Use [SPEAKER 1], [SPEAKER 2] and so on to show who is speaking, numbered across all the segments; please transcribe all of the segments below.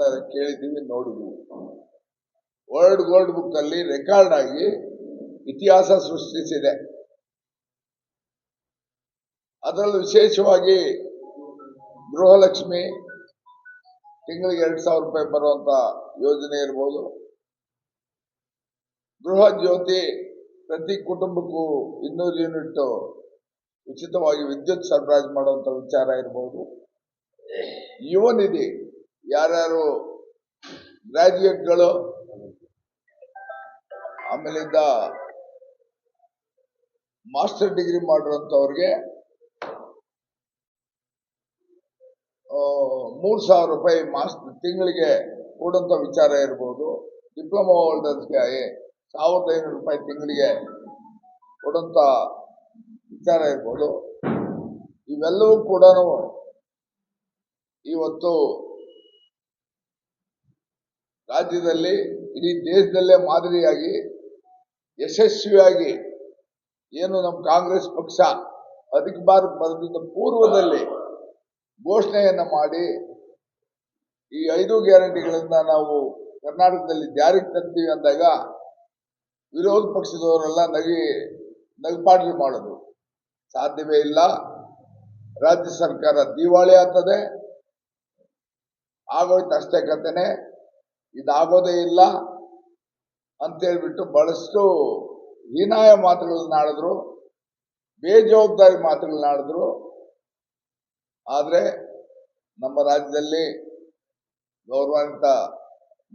[SPEAKER 1] ನಾವೆಲ್ಲ ಕೇಳಿದ್ದೀವಿ, ನೋಡಿದ್ದೀವಿ. ವರ್ಲ್ಡ್ ಗೋಲ್ಡ್ ಬುಕ್ ಅಲ್ಲಿ ರೆಕಾರ್ಡ್ ಆಗಿ ಇತಿಹಾಸ ಸೃಷ್ಟಿಸಿದೆ. ಅದರಲ್ಲಿ ವಿಶೇಷವಾಗಿ ಗೃಹಲಕ್ಷ್ಮಿ, ತಿಂಗಳಿಗೆ ಎರಡ್ ಸಾವಿರ ರೂಪಾಯಿ ಬರುವಂತ ಯೋಜನೆ ಇರ್ಬೋದು. ಗೃಹ ಜ್ಯೋತಿ ಪ್ರತಿ ಕುಟುಂಬಕ್ಕೂ ಇನ್ನೂರು ಯೂನಿಟ್ ಉಚಿತವಾಗಿ ವಿದ್ಯುತ್ ಸರಬರಾಜು ಮಾಡುವಂತ ವಿಚಾರ ಇರ್ಬೋದು. ಯುವ ನಿಧಿ ಯಾರ್ಯಾರು ಗ್ರಾಜುಯೇಟ್ಗಳು ಆಮೇಲಿಂದ ಮಾಸ್ಟರ್ ಡಿಗ್ರಿ ಮಾಡಿರೋಂಥವ್ರಿಗೆ ಮೂರು ಸಾವಿರ ರೂಪಾಯಿ ಮಾಸ್, ತಿಂಗಳಿಗೆ ಕೊಡುವಂಥ ವಿಚಾರ ಇರ್ಬೋದು. ಡಿಪ್ಲೊಮಾ ಹೋಲ್ಡರ್ಸ್ಗೆ ಸಾವಿರದ ಐನೂರು ರೂಪಾಯಿ ತಿಂಗಳಿಗೆ ಕೊಡುವಂಥ ವಿಚಾರ ಇರ್ಬೋದು. ಇವೆಲ್ಲವೂ ಕೂಡ ಇವತ್ತು ರಾಜ್ಯದಲ್ಲಿ, ಇಡೀ ದೇಶದಲ್ಲೇ ಮಾದರಿಯಾಗಿ, ಯಶಸ್ವಿಯಾಗಿ ಏನು ನಮ್ಮ ಕಾಂಗ್ರೆಸ್ ಪಕ್ಷ ಅಧಿಕಾರ ಬರೋದ್ರಿಂದ ಪೂರ್ವದಲ್ಲಿ ಘೋಷಣೆಯನ್ನು ಮಾಡಿ, ಈ ಐದು ಗ್ಯಾರಂಟಿಗಳನ್ನು ನಾವು ಕರ್ನಾಟಕದಲ್ಲಿ ಜಾರಿಗೆ ತರ್ತೀವಿ ಅಂದಾಗ, ವಿರೋಧ ಪಕ್ಷದವರೆಲ್ಲ ನಗಿ, ನಗಪಾಟಲು ಮಾಡೋದು ಸಾಧ್ಯವೇ ಇಲ್ಲ. ರಾಜ್ಯ ಸರ್ಕಾರ ದಿವಾಳಿ ಆಗ್ತದೆ. ಆಗೋಯ್ತು ಅಷ್ಟೇ ಕತೆನೆ. ಇದಾಗೋದೇ ಇಲ್ಲ ಅಂತೇಳ್ಬಿಟ್ಟು ಬಹಳಷ್ಟು ಹೀನಾಯ ಮಾತುಗಳನ್ನ ಆಡಿದ್ರು, ಬೇಜವಾಬ್ದಾರಿ ಮಾತುಗಳನ್ನ ಆಡಿದ್ರು. ಆದ್ರೆ ನಮ್ಮ ರಾಜ್ಯದಲ್ಲಿ ಗೌರವಾನ್ವಿತ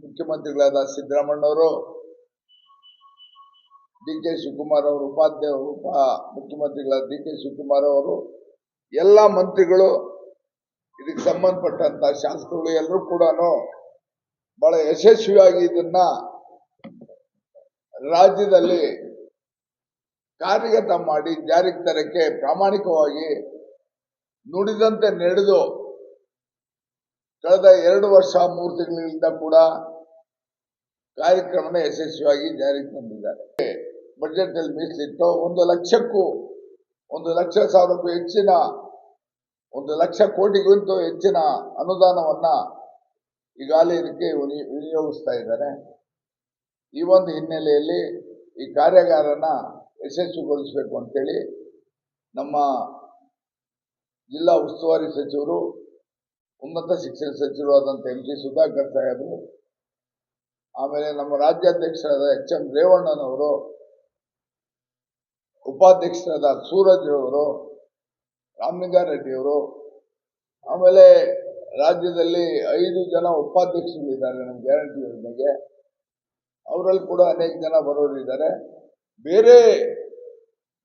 [SPEAKER 1] ಮುಖ್ಯಮಂತ್ರಿಗಳಾದ ಸಿದ್ದರಾಮಣ್ಣವರು ಡಿ ಕೆ ಶಿವಕುಮಾರ್ ಅವರು, ಉಪಾಧ್ಯಾಯ ಉಪ ಮುಖ್ಯಮಂತ್ರಿಗಳಾದ ಡಿ ಕೆ ಶಿವಕುಮಾರ್ ಅವರು, ಎಲ್ಲ ಮಂತ್ರಿಗಳು, ಇದಕ್ಕೆ ಸಂಬಂಧಪಟ್ಟಂತ ಶಾಸಕರು ಎಲ್ಲರೂ ಕೂಡ ಬಹಳ ಯಶಸ್ವಿಯಾಗಿ ಇದನ್ನ ರಾಜ್ಯದಲ್ಲಿ ಕಾರ್ಯಗತ ಮಾಡಿ ಜಾರಿಗೆ ತರಕ್ಕೆ ಪ್ರಾಮಾಣಿಕವಾಗಿ ನುಡಿದಂತೆ ನಡೆದು ಕಳೆದ ಎರಡು ವರ್ಷ ಮೂರು ತಿಂಗಳಿಂದ ಕೂಡ ಕಾರ್ಯಕ್ರಮನ ಯಶಸ್ವಿಯಾಗಿ ಜಾರಿಗೆ ತಂದಿದ್ದಾರೆ. ಬಜೆಟ್ ಅಲ್ಲಿ ಮೀಸಲಿಟ್ಟು ಒಂದು ಲಕ್ಷಕ್ಕೂ, ಒಂದು ಲಕ್ಷ ಸಾವಿರಕ್ಕೂ ಹೆಚ್ಚಿನ, ಒಂದು ಲಕ್ಷ ಕೋಟಿಗಿಂತ ಹೆಚ್ಚಿನ ಅನುದಾನವನ್ನ ಈಗಾಗಲೇ ಇದಕ್ಕೆ ವಿನಿ- ವಿನಿಯೋಗಿಸ್ತಾ ಇದ್ದಾರೆ. ಈ ಒಂದು ಹಿನ್ನೆಲೆಯಲ್ಲಿ ಈ ಕಾರ್ಯಾಗಾರನ ಯಶಸ್ವಿಗೊಳಿಸಬೇಕು ಅಂತೇಳಿ ನಮ್ಮ ಜಿಲ್ಲಾ ಉಸ್ತುವಾರಿ ಸಚಿವರು, ಉನ್ನತ ಶಿಕ್ಷಣ ಸಚಿವರು ಆದಂಥ ಎಂ ಜಿ ಸುಧಾಕರ್ ಸಾಹೇಬರು, ಆಮೇಲೆ ನಮ್ಮ ರಾಜ್ಯಾಧ್ಯಕ್ಷರಾದ ಎಚ್ ಎಂ ರೇವಣ್ಣನವರು, ಉಪಾಧ್ಯಕ್ಷರಾದ ಸೂರಜ್ ಅವರು ರಾಮಲಿಂಗಾರೆಡ್ಡಿಯವರು ಆಮೇಲೆ ರಾಜ್ಯದಲ್ಲಿ ಐದು ಜನ ಉಪಾಧ್ಯಕ್ಷರಿದ್ದಾರೆ ನಮ್ಮ ಗ್ಯಾರಂಟಿ ಯೋಜನೆಗೆ ಅವರಲ್ಲಿ ಕೂಡ ಅನೇಕ ಜನ ಬರೋರಿದ್ದಾರೆ ಬೇರೆ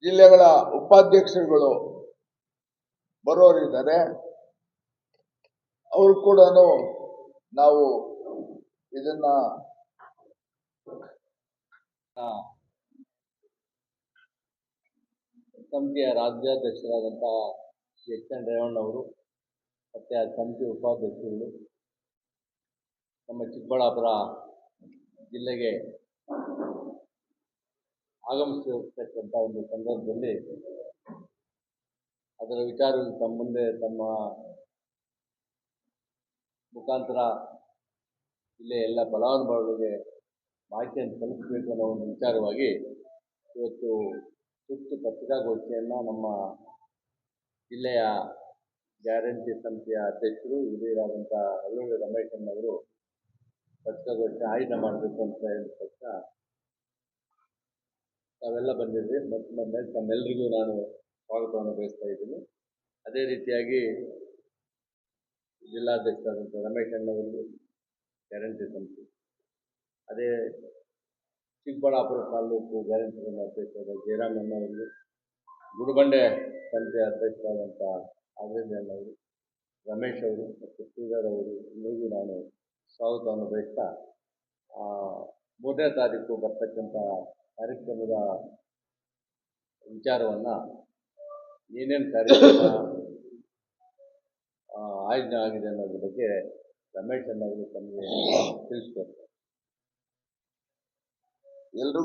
[SPEAKER 1] ಜಿಲ್ಲೆಗಳ ಉಪಾಧ್ಯಕ್ಷರುಗಳು ಬರೋರಿದ್ದಾರೆ ಅವರು ಕೂಡ ನಾವು ಇದನ್ನ
[SPEAKER 2] ಸಮಿತಿಯ ರಾಜ್ಯಾಧ್ಯಕ್ಷರಾದಂತಹ ಎಚ್ ಎನ್ ರೇವಣ್ಣವರು ಮತ್ತು ಆ ಸಮಿತಿ ಉಪಾಧ್ಯಕ್ಷರುಗಳು ನಮ್ಮ ಚಿಕ್ಕಬಳ್ಳಾಪುರ ಜಿಲ್ಲೆಗೆ ಆಗಮಿಸಿರ್ತಕ್ಕಂಥ ಒಂದು ಸಂದರ್ಭದಲ್ಲಿ ಅದರ ವಿಚಾರವನ್ನು ತಮ್ಮ ಮುಂದೆ ತಮ್ಮ ಮುಖಾಂತರ ಇಲ್ಲೇ ಎಲ್ಲ ಫಲಾನುಭವಿಗಳಿಗೆ ಮಾಹಿತಿಯನ್ನು ತಲುಪಬೇಕು ಅನ್ನೋ ಒಂದು ವಿಚಾರವಾಗಿ ಇವತ್ತು ತುರ್ತು ಪತ್ರಿಕಾಗೋಷ್ಠಿಯನ್ನು ನಮ್ಮ ಜಿಲ್ಲೆಯ ಗ್ಯಾರಂಟಿ ಸಮಿತಿಯ ಅಧ್ಯಕ್ಷರು ಇಲ್ಲಿರಾದಂಥ ಅಲ್ಲೂರು ರಮೇಶ್ ರಮೇಶಣ್ಣವರು ಪತ್ರಿಕಾಗೋಷ್ಠಿ ಆಯೋಜನೆ ಮಾಡಬೇಕು ಅಂತ ಹೇಳಿದ ತಕ್ಷಣ ತಾವೆಲ್ಲ ಬಂದಿದ್ರಿ ಮತ್ತು ಮೊನ್ನೆ ತಮ್ಮೆಲ್ಲರಿಗೂ ನಾನು ಸ್ವಾಗತವನ್ನು ಬಯಸ್ತಾ ಇದ್ದೀನಿ. ಅದೇ ರೀತಿಯಾಗಿ ಜಿಲ್ಲಾಧ್ಯಕ್ಷರಾದಂಥ ರಮೇಶ್ ಅಣ್ಣವರು ಗ್ಯಾರಂಟಿ ಸಮಿತಿ ಅದೇ ಚಿಕ್ಕಬಳ್ಳಾಪುರ ತಾಲೂಕು ಗ್ಯಾರಂಟಿ ಸಮಿತಿ ಅಧ್ಯಕ್ಷರಾದ ಜಯರಾಮ್ ಅಣ್ಣವರಿಗೂ ಗುಡುಬಂಡೆ ಸಮಿತಿಯ ಅಧ್ಯಕ್ಷರಾದಂಥ ಆದರೇಂದ್ರ ಅವರು ರಮೇಶ್ ಅವರು ಮತ್ತು ಶ್ರೀಧರ್ ಅವರು ಎಲ್ಲರಿಗೂ ನಾನು ಸ್ವಾಗತವನ್ನು ಬಯಸ್ತಾ ಮೂರನೇ ತಾರೀಕು ಬರ್ತಕ್ಕಂಥ ಕಾರ್ಯಕ್ರಮದ ವಿಚಾರವನ್ನು ಏನೇನು ಕಾರ್ಯಕ್ರಮ ಆಯೋಜನೆ ಆಗಿದೆ ಅನ್ನೋದ್ರ ಬಗ್ಗೆ ರಮೇಶ್ ಅನ್ನೋದು ತಮಗೆ ತಿಳಿಸ್ಕೊಡ್ತಾರೆ.
[SPEAKER 1] ಎಲ್ರಿಗೂ